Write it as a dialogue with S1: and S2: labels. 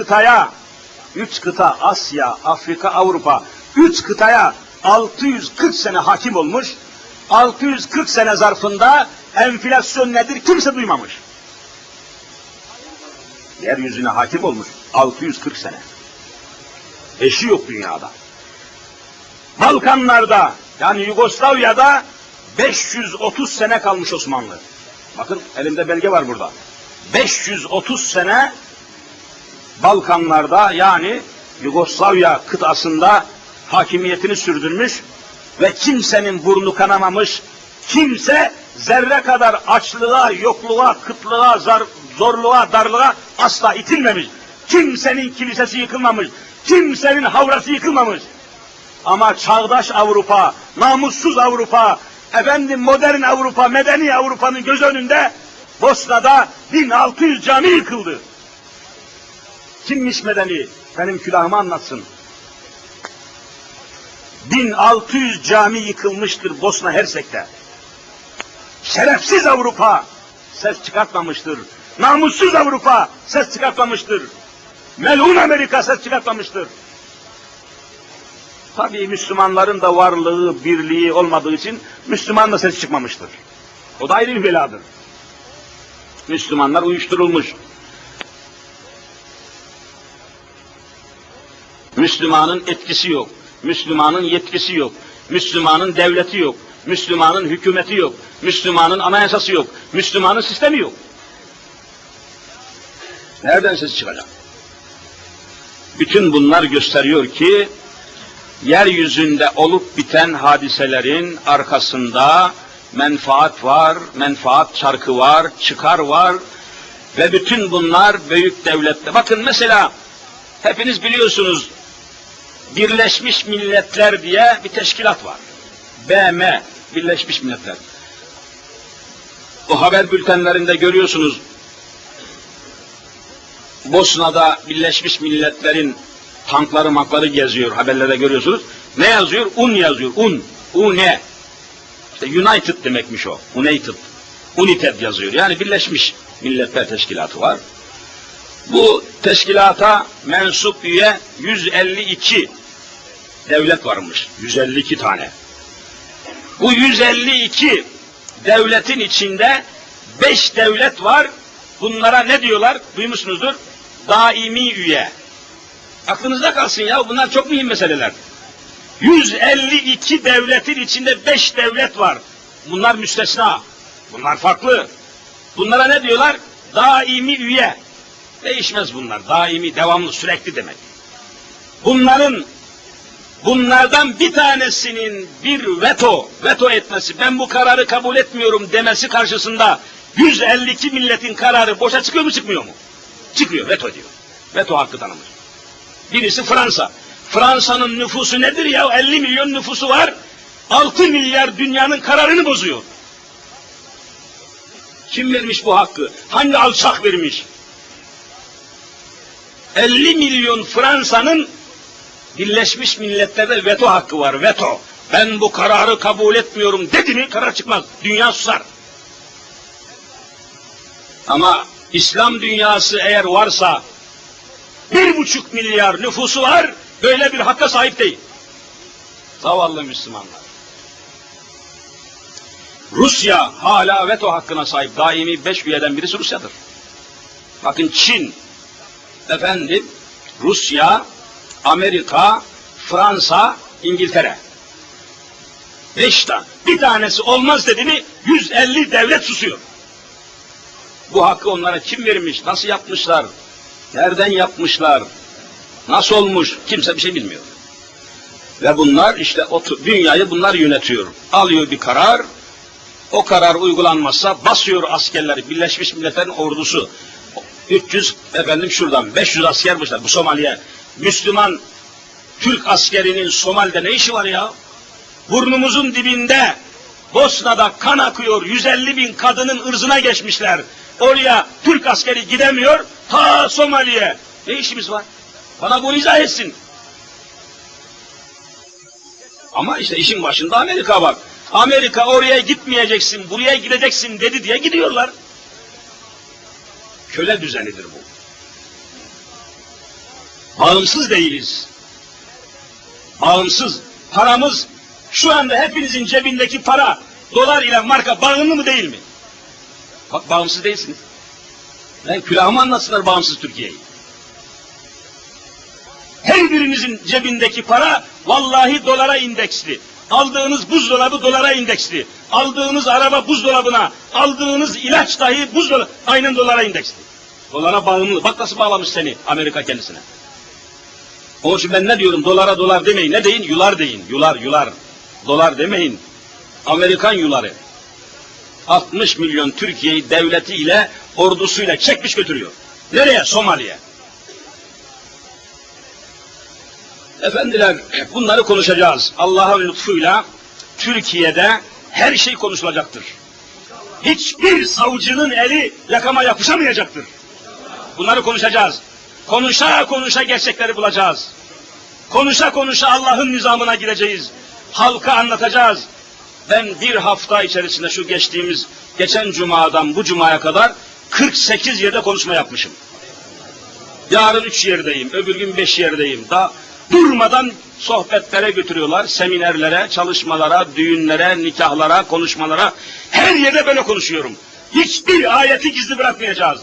S1: kıtaya, üç kıta Asya, Afrika, Avrupa, üç kıtaya 640 sene hakim olmuş. 640 sene zarfında enflasyon nedir kimse duymamış. Yeryüzüne hakim olmuş 640 sene. Eşi yok dünyada. Balkanlarda yani Yugoslavya'da 530 sene kalmış Osmanlı. Bakın elimde belge var burada. 530 sene Balkanlarda yani Yugoslavya kıtasında hakimiyetini sürdürmüş ve kimsenin burnu kanamamış, kimse zerre kadar açlığa, yokluğa, kıtlığa, zar, zorluğa, darlığa asla itilmemiş. Kimsenin kilisesi yıkılmamış, kimsenin havrası yıkılmamış. Ama çağdaş Avrupa, namussuz Avrupa, efendim modern Avrupa, medeni Avrupa'nın göz önünde Bosna'da 1600 cami yıkıldı. Kimmiş medeni? Benim külahımı anlatsın. 1600 cami yıkılmıştır Bosna Hersek'te. Şerefsiz Avrupa ses çıkartmamıştır. Namussuz Avrupa ses çıkartmamıştır. Melun Amerika ses çıkartmamıştır. Tabii Müslümanların da varlığı, birliği olmadığı için Müslüman da ses çıkmamıştır. O da ayrı bir beladır. Müslümanlar uyuşturulmuş. Müslümanın etkisi yok. Müslümanın yetkisi yok. Müslümanın devleti yok. Müslümanın hükümeti yok. Müslümanın anayasası yok. Müslümanın sistemi yok. Nereden ses çıkacak? Bütün bunlar gösteriyor ki yeryüzünde olup biten hadiselerin arkasında menfaat var, menfaat çarkı var, çıkar var ve bütün bunlar büyük devlette. Bakın mesela hepiniz biliyorsunuz Birleşmiş Milletler diye bir teşkilat var. BM, Birleşmiş Milletler. O haber bültenlerinde görüyorsunuz Bosna'da Birleşmiş Milletler'in tankları makları geziyor, haberlerde görüyorsunuz. Ne yazıyor? Un yazıyor, un. Un ne? İşte United demekmiş o. United. United yazıyor. Yani Birleşmiş Milletler Teşkilatı var. Bu teşkilata mensup üye 152 devlet varmış. 152 tane. Bu 152 devletin içinde 5 devlet var. Bunlara ne diyorlar? Duymuşsunuzdur. Daimi üye. Aklınızda kalsın ya bunlar çok mühim meseleler. 152 devletin içinde 5 devlet var. Bunlar müstesna. Bunlar farklı. Bunlara ne diyorlar? Daimi üye. Değişmez bunlar. Daimi, devamlı, sürekli demek. Bunların bunlardan bir tanesinin bir veto, veto etmesi, ben bu kararı kabul etmiyorum demesi karşısında 152 milletin kararı boşa çıkıyor mu çıkmıyor mu? Çıkıyor, veto diyor. Veto hakkı tanınır. Birisi Fransa. Fransa'nın nüfusu nedir ya? 50 milyon nüfusu var. 6 milyar dünyanın kararını bozuyor. Kim vermiş bu hakkı? Hangi alçak vermiş? 50 milyon Fransa'nın Birleşmiş Milletler'de veto hakkı var, veto. Ben bu kararı kabul etmiyorum dedi mi karar çıkmaz. Dünya susar. Ama İslam dünyası eğer varsa bir buçuk milyar nüfusu var, böyle bir hakka sahip değil. Zavallı Müslümanlar. Rusya hala veto hakkına sahip. Daimi beş üyeden birisi Rusya'dır. Bakın Çin, efendim Rusya, Amerika, Fransa, İngiltere. Beş tane. Bir tanesi olmaz dedi mi 150 devlet susuyor. Bu hakkı onlara kim vermiş, nasıl yapmışlar, nereden yapmışlar, nasıl olmuş kimse bir şey bilmiyor. Ve bunlar işte o dünyayı bunlar yönetiyor. Alıyor bir karar, o karar uygulanmazsa basıyor askerleri, Birleşmiş Milletler'in ordusu. 300 efendim şuradan 500 askermişler bu Somali'ye. Müslüman Türk askerinin Somali'de ne işi var ya? Burnumuzun dibinde Bosna'da kan akıyor. 150 bin kadının ırzına geçmişler. Oraya Türk askeri gidemiyor. Ta Somali'ye. Ne işimiz var? Bana bunu izah etsin. Ama işte işin başında Amerika var. Amerika oraya gitmeyeceksin, buraya gideceksin dedi diye gidiyorlar. Köle düzenidir bu. Bağımsız değiliz. Bağımsız. Paramız şu anda hepinizin cebindeki para dolar ile marka bağımlı mı değil mi? Bak bağımsız değilsiniz. Ben külahımı anlatsınlar bağımsız Türkiye'yi. Her birinizin cebindeki para vallahi dolara indeksli. Aldığınız buzdolabı dolara indeksli. Aldığınız araba buzdolabına, aldığınız ilaç dahi buzdolabı aynen dolara indeksli. Dolara bağımlı. Bak nasıl bağlamış seni Amerika kendisine. Onun için ben ne diyorum? Dolara dolar demeyin. Ne deyin? Yular deyin. Yular, yular. Dolar demeyin. Amerikan yuları. 60 milyon Türkiye'yi devletiyle, ordusuyla çekmiş götürüyor. Nereye? Somali'ye. Efendiler bunları konuşacağız. Allah'ın lütfuyla Türkiye'de her şey konuşulacaktır. Hiçbir savcının eli yakama yapışamayacaktır. Bunları konuşacağız. Konuşa konuşa gerçekleri bulacağız. Konuşa konuşa Allah'ın nizamına gireceğiz. Halka anlatacağız. Ben bir hafta içerisinde şu geçtiğimiz, geçen cumadan bu cumaya kadar 48 yerde konuşma yapmışım. Yarın üç yerdeyim, öbür gün beş yerdeyim. Da durmadan sohbetlere götürüyorlar, seminerlere, çalışmalara, düğünlere, nikahlara, konuşmalara. Her yerde böyle konuşuyorum. Hiçbir ayeti gizli bırakmayacağız.